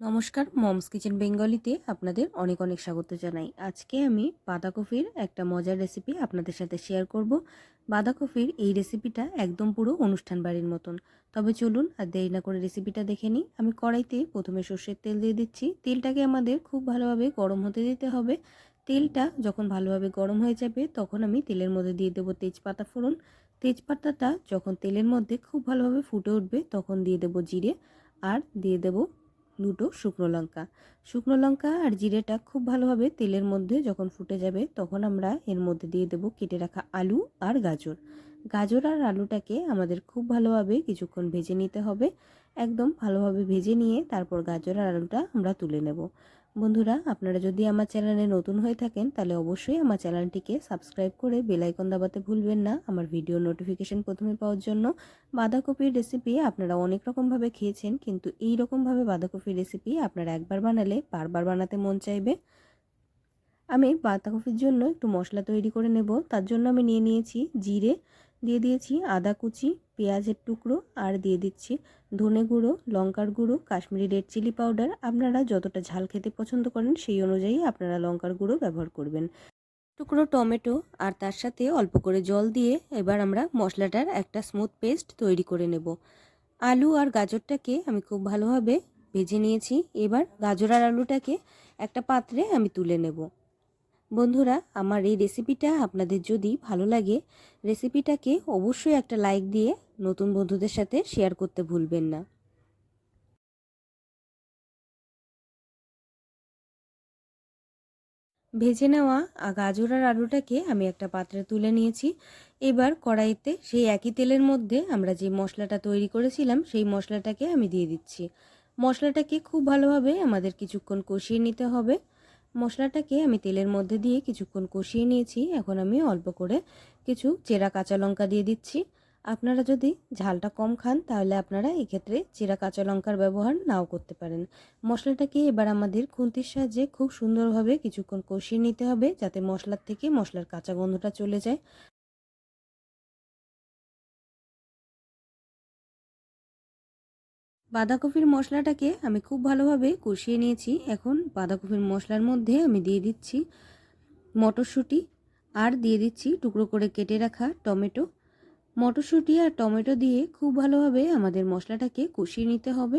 নমস্কার, moms kitchen বেঙ্গলিতে আপনাদের অনেক অনেক স্বাগত জানাই। আজকে আমি বাঁধাকপির একটা মজার রেসিপি আপনাদের সাথে শেয়ার করব। বাঁধাকপির এই রেসিপিটা একদম পুরো অনুষ্ঠান বাড়ির মতন। তবে চলুন আর দেরি না করে রেসিপিটা দেখে নিই। আমি কড়াইতে প্রথমে সর্ষের তেল দিয়ে দিচ্ছি। তেলটাকে আমাদের খুব ভালোভাবে গরম হতে দিতে হবে। তেলটা যখন ভালোভাবে গরম হয়ে যাবে, তখন আমি তেলের মধ্যে দিয়ে দেবো তেজপাতা ফোড়ন। তেজপাতাটা যখন তেলের মধ্যে খুব ভালোভাবে ফুটে উঠবে, তখন দিয়ে দেবো জিরে আর দিয়ে দেবো দুটো শুকনো লঙ্কা। শুকনো লঙ্কা আর জিরেটা খুব ভালোভাবে তেলের মধ্যে যখন ফুটে যাবে তখন আমরা এর মধ্যে দিয়ে দেব কেটে রাখা আলু আর গাজর। গাজর আর আলুটাকে আমাদের খুব ভালোভাবে কিছুক্ষণ ভেজে নিতে হবে। একদম ভালোভাবে ভেজে নিয়ে তারপর গাজর আর আলুটা আমরা তুলে নেব। বন্ধুরা, আপনারা যদি আমার চ্যানেলে নতুন হয়ে থাকেন, তাহলে অবশ্যই আমার চ্যানেলটিকে সাবস্ক্রাইব করে বেলাইকন দাবাতে ভুলবেন না। আমার ভিডিও নোটিফিকেশন প্রথমে পাওয়ার জন্য বাঁধাকপির রেসিপি আপনারা অনেক রকমভাবে খেয়েছেন, কিন্তু এই রকমভাবে বাঁধাকপির রেসিপি আপনারা একবার বানালে বারবার বানাতে মন চাইবে। আমি বাঁধাকপির জন্য একটু মশলা তৈরি করে নেব, তার জন্য আমি নিয়ে নিয়েছি জিরে দিয়ে দিয়েছি আদা কুচি, পেঁয়াজের টুকরো আর দিয়ে দিচ্ছি ধনে গুঁড়ো, লঙ্কার গুঁড়ো, কাশ্মীরি রেড চিলি পাউডার। আপনারা যতটা ঝাল খেতে পছন্দ করেন সেই অনুযায়ী আপনারা লঙ্কার গুঁড়ো ব্যবহার করবেন। টুকরো টমেটো আর তার সাথে অল্প করে জল দিয়ে এবার আমরা মশলাটার একটা স্মুথ পেস্ট তৈরি করে নেব। আলু আর গাজরটাকে আমি খুব ভালোভাবে ভেজে নিয়েছি। এবার গাজর আর আলুটাকে একটা পাত্রে আমি তুলে নেব। বন্ধুরা, আমার এই রেসিপিটা আপনাদের যদি ভালো লাগে রেসিপিটাকে অবশ্যই একটা লাইক দিয়ে নতুন বন্ধুদের সাথে শেয়ার করতে ভুলবেন না। ভেজে নেওয়া গাজর আর আলুটাকে আমি একটা পাত্রে তুলে নিয়েছি। এবার কড়াইতে সেই একই তেলের মধ্যে আমরা যে মশলাটা তৈরি করেছিলাম, সেই মশলাটাকে আমি দিয়ে দিচ্ছি। মশলাটাকে খুব ভালোভাবে আমাদের কিছুক্ষণ কষিয়ে নিতে হবে। মশলাটাকে আমি তেলের মধ্যে দিয়ে কিছুক্ষণ কষিয়ে নিয়েছি। এখন আমি অল্প করে কিছু চেরা কাঁচা লঙ্কা দিয়ে দিচ্ছি। আপনারা যদি ঝালটা কম খান, তাহলে আপনারা এক্ষেত্রে চেরা কাঁচা লঙ্কার ব্যবহার নাও করতে পারেন। মশলাটাকে এবার আমাদের খুন্তির সাহায্যে খুব সুন্দরভাবে কিছুক্ষণ কষিয়ে নিতে হবে, যাতে মশলার থেকে মশলার কাঁচা গন্ধটা চলে যায়। বাঁধাকপির মশলাটাকে আমি খুব ভালোভাবে কষিয়ে নিয়েছি। এখন বাঁধাকপির মশলার মধ্যে আমি দিয়ে দিচ্ছি মটরশুঁটি আর দিয়ে দিচ্ছি টুকরো করে কেটে রাখা টমেটো। মটরশুঁটি আর টমেটো দিয়ে খুব ভালোভাবে আমাদের মশলাটাকে কষিয়ে নিতে হবে।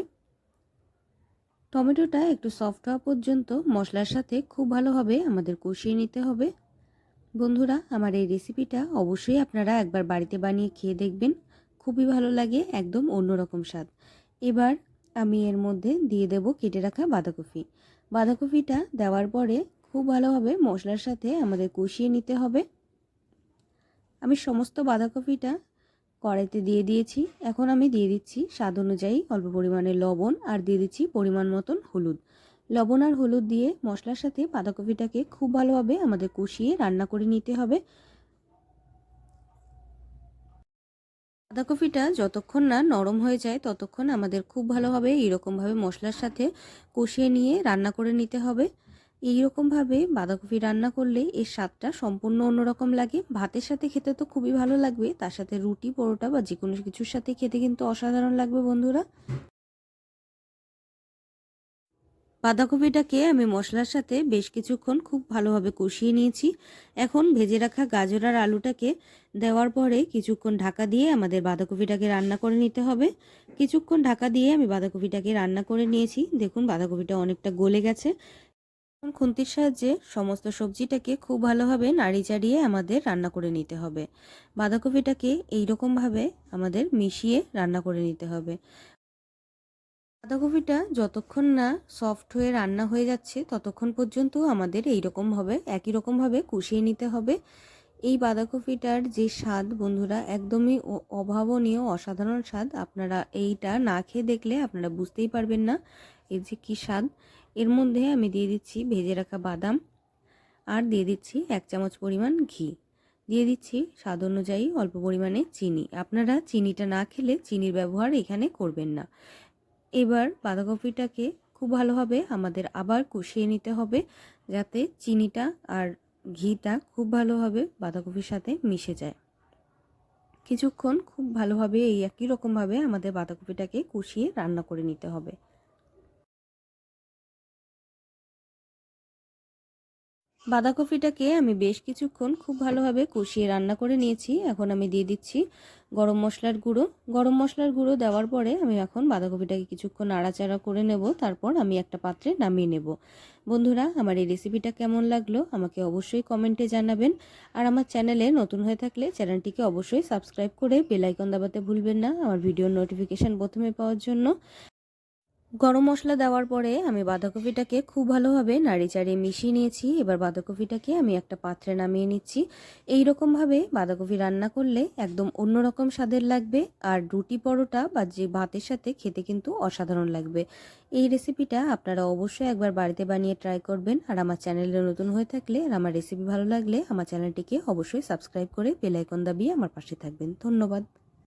টমেটোটা একটু সফট হওয়া পর্যন্ত মশলার সাথে খুব ভালোভাবে আমাদের কষিয়ে নিতে হবে। বন্ধুরা, আমার এই রেসিপিটা অবশ্যই আপনারা একবার বাড়িতে বানিয়ে খেয়ে দেখবেন। খুবই ভালো লাগে, একদম অন্যরকম স্বাদ। এবার আমি এর মধ্যে দিয়ে দেব কেটে রাখা বাঁধাকপি। বাঁধাকপিটা দেওয়ার পরে খুব ভালোভাবে মশলার সাথে আমাদের কষিয়ে নিতে হবে। আমি সমস্ত বাঁধাকপিটা কড়াইতে দিয়ে দিয়েছি। এখন আমি দিয়ে দিচ্ছি স্বাদ অনুযায়ী অল্প পরিমাণে লবণ আর দিয়ে দিচ্ছি পরিমাণ মতন হলুদ। লবণ আর হলুদ দিয়ে মশলার সাথে বাঁধাকপিটাকে খুব ভালোভাবে আমাদের কষিয়ে রান্না করে নিতে হবে। বাঁধাকপিটা যতক্ষণ না নরম হয়ে যায়, ততক্ষণ আমাদের খুব ভালোভাবে এইরকমভাবে মশলার সাথে কষিয়ে নিয়ে রান্না করে নিতে হবে। এইরকমভাবে বাঁধাকপি রান্না করলে এর স্বাদটা সম্পূর্ণ অন্যরকম লাগে। ভাতের সাথে খেতে তো খুবই ভালো লাগবে, তার সাথে রুটি, পরোটা বা যে কোনো কিছুর সাথে খেতে কিন্তু অসাধারণ লাগবে বন্ধুরা। বাঁধাকপিটাকে আমি মশলার সাথে বেশ কিছুক্ষণ খুব ভালোভাবে কষিয়ে নিয়েছি। এখন ভেজে রাখা গাজর আর আলুটাকে দেওয়ার পরে কিছুক্ষণ ঢাকা দিয়ে আমাদের বাঁধাকপিটাকে রান্না করে নিতে হবে। কিছুক্ষণ ঢাকা দিয়ে আমি বাঁধাকপিটাকে রান্না করে নিয়েছি। দেখুন, বাঁধাকপিটা অনেকটা গলে গেছে। এখন খুন্তির সাহায্যে সমস্ত সবজিটাকে খুব ভালোভাবে নাড়ি চাড়িয়ে আমাদের রান্না করে নিতে হবে। বাঁধাকপিটাকে এইরকমভাবে আমাদের মিশিয়ে রান্না করে নিতে হবে। বাঁধাকপিটা যতক্ষণ না সফট হয়ে রান্না হয়ে যাচ্ছে, ততক্ষণ পর্যন্ত আমাদের এই রকমভাবে একই রকমভাবে কষিয়ে নিতে হবে। এই বাঁধাকপিটার যে স্বাদ, বন্ধুরা, একদমই অভাবনীয়, অসাধারণ স্বাদ। আপনারা এইটা না খেয়ে দেখলে আপনারা বুঝতেই পারবেন না এর যে কী স্বাদ। এর মধ্যে আমি দিয়ে দিচ্ছি ভেজে রাখা বাদাম আর দিয়ে দিচ্ছি এক চামচ পরিমাণ ঘি। দিয়ে দিচ্ছি স্বাদ অনুযায়ী অল্প পরিমাণে চিনি। আপনারা চিনিটা না খেলে চিনির ব্যবহার এখানে করবেন না। এবার বাঁধাকপিটাকে খুব ভালোভাবে আমাদের আবার কষিয়ে নিতে হবে, যাতে চিনিটা আর ঘিটা খুব ভালোভাবে বাঁধাকপির সাথে মিশে যায়। কিছুক্ষণ খুব ভালোভাবে এই একই রকমভাবে আমাদের বাঁধাকপিটাকে কষিয়ে রান্না করে নিতে হবে। বাঁধাকপিটাকে আমি বেশ কিছুক্ষণ খুব ভালোভাবে কষিয়ে রান্না করে নিয়েছি। এখন আমি দিয়ে দিচ্ছি গরম মশলার গুঁড়ো। গরম মশলার গুঁড়ো দেওয়ার পরে আমি এখন বাঁধাকপিটাকে কিছুক্ষণ নাড়াচাড়া করে নেব। তারপর আমি একটা পাত্রে নামিয়ে নেব। বন্ধুরা, আমার এই রেসিপিটা কেমন লাগল আমাকে অবশ্যই কমেন্টে জানাবেন। আর আমার চ্যানেলে নতুন হয়ে থাকলে চ্যানেলটিকে অবশ্যই সাবস্ক্রাইব করে বেলাইকন দাবাতে ভুলবেন না। আমার ভিডিওর নোটিফিকেশান প্রথমে পাওয়ার জন্য। গরম মশলা দেওয়ার পরে আমি বাঁধাকপিটাকে খুব ভালোভাবে নাড়ি চাড়িয়ে মিশিয়ে নিয়েছি। এবার বাঁধাকপিটাকে আমি একটা পাত্রে নামিয়ে নিচ্ছি। এই রকমভাবে বাঁধাকপি রান্না করলে একদম অন্যরকম স্বাদের লাগবে আর রুটি পরোটা বা যে ভাতের সাথে খেতে কিন্তু অসাধারণ লাগবে। এই রেসিপিটা আপনারা অবশ্যই একবার বাড়িতে বানিয়ে ট্রাই করবেন। আর আমার চ্যানেলে নতুন হয়ে থাকলে আর আমার রেসিপি ভালো লাগলে আমার চ্যানেলটিকে অবশ্যই সাবস্ক্রাইব করে বেলাইকন দাবিয়ে আমার পাশে থাকবেন। ধন্যবাদ।